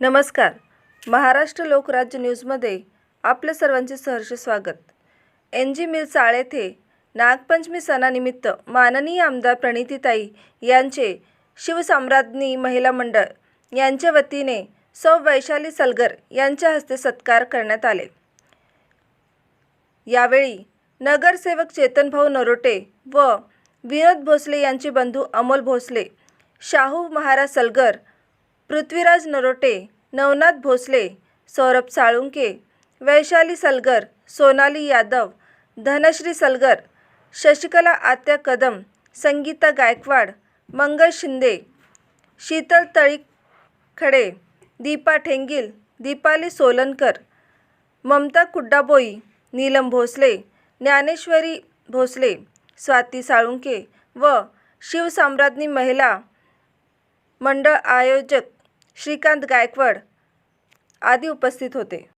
नमस्कार. महाराष्ट्र लोकराज्य न्यूजमध्ये आपल्या सर्वांचे सहर्ष स्वागत. एन जी मिल चाळ येथे नागपंचमी सणानिमित्त माननीय आमदार प्रणितीताई यांचे शिवसाम्राज्ञी महिला मंडळ यांच्या वतीने सौ वैशाली सलगर यांच्या हस्ते सत्कार करण्यात आले. यावेळी नगरसेवक चेतनभाऊ नरोटे व विनोद भोसले यांचे बंधू अमोल भोसले शाहू महाराज सलगर पृथ्वीराज नरोटे नवनाथ भोसले सौरभ साळुंके वैशाली सलगर सोनाली यादव धनश्री सलगर शशिकला आत्या कदम संगीता गायकवाड मंगल शिंदे शीतल तळीखडे दीपा ठेंगील दीपाली सोलनकर ममता कुड्डाबोई नीलम भोसले ज्ञानेश्वरी भोसले स्वाती साळुंके व शिवसाम्राज्ञी महिला मंडळ आयोजक श्रीकांत गायकवाड आदी उपस्थित होते.